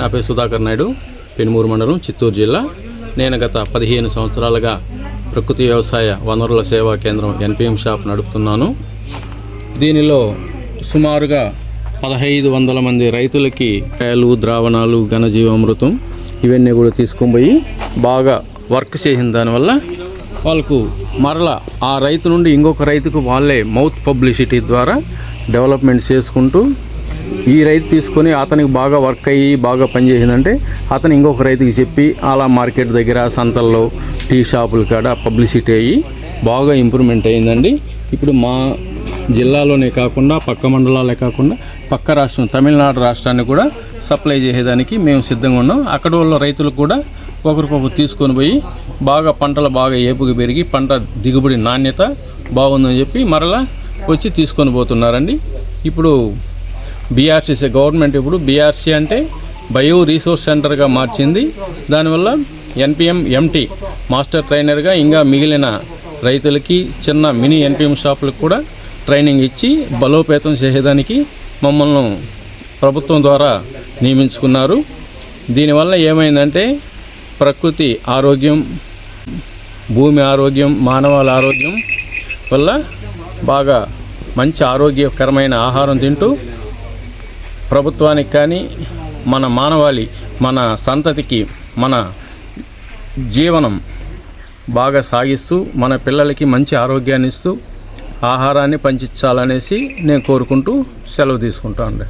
నా పేరు సుధాకర్ నాయుడు పెనుమూరు మండలం చిత్తూరు జిల్లా. నేను గత పదిహేను సంవత్సరాలుగా ప్రకృతి వ్యవసాయ వనరుల సేవా కేంద్రం ఎన్పిఎం షాప్ నడుపుతున్నాను. దీనిలో సుమారుగా పదహైదు వందల మంది రైతులకి కాయలు ద్రావణాలు ఘనజీవామృతం ఇవన్నీ కూడా తీసుకొని పోయి బాగా వర్క్ చేసిన దానివల్ల వాళ్ళకు మరల ఆ రైతు నుండి ఇంకొక రైతుకు వాళ్ళే మౌత్ పబ్లిసిటీ ద్వారా డెవలప్మెంట్ చేసుకుంటూ ఈ రైతు తీసుకొని అతనికి బాగా వర్క్ అయ్యి బాగా పనిచేసిందంటే అతను ఇంకొక రైతుకి చెప్పి అలా మార్కెట్ దగ్గర సంతల్లో టీ షాపుల కాడ పబ్లిసిటీ అయ్యి బాగా ఇంప్రూవ్మెంట్ అయిందండి. ఇప్పుడు మా జిల్లాలోనే కాకుండా పక్క మండలాలే కాకుండా పక్క రాష్ట్రం తమిళనాడు రాష్ట్రాన్ని కూడా సప్లై చేసేదానికి మేము సిద్ధంగా ఉన్నాం. అక్కడ ఉన్న రైతులు కూడా ఒకరికొకరు తీసుకొని పోయి బాగా పంటలు బాగా ఏపుగా పెరిగి పంట దిగుబడి నాణ్యత బాగుందని చెప్పి మరలా వచ్చి తీసుకొని పోతున్నారండి. ఇప్పుడు బీఆర్సీసీ గవర్నమెంట్ ఇప్పుడు బీఆర్సీ అంటే బయో రీసోర్స్ సెంటర్గా మార్చింది. దానివల్ల ఎన్పిఎం ఎంటీ మాస్టర్ ట్రైనర్గా ఇంకా మిగిలిన రైతులకి చిన్న మినీ ఎన్పిఎం షాపులకు కూడా ట్రైనింగ్ ఇచ్చి బలోపేతం చేసేదానికి మమ్మల్ని ప్రభుత్వం ద్వారా నియమించుకున్నారు. దీనివల్ల ఏమైందంటే ప్రకృతి ఆరోగ్యం భూమి ఆరోగ్యం మానవాళి ఆరోగ్యం వల్ల బాగా మంచి ఆరోగ్యకరమైన ఆహారం తింటూ ప్రభుత్వానికి కానీ మన మానవాళి మన సంతతికి మన జీవనం బాగా సాగిస్తూ మన పిల్లలకి మంచి ఆరోగ్యాన్ని ఇస్తూ ఆహారాన్ని పంచించాలనేసి నేను కోరుకుంటూ సెలవు తీసుకుంటాను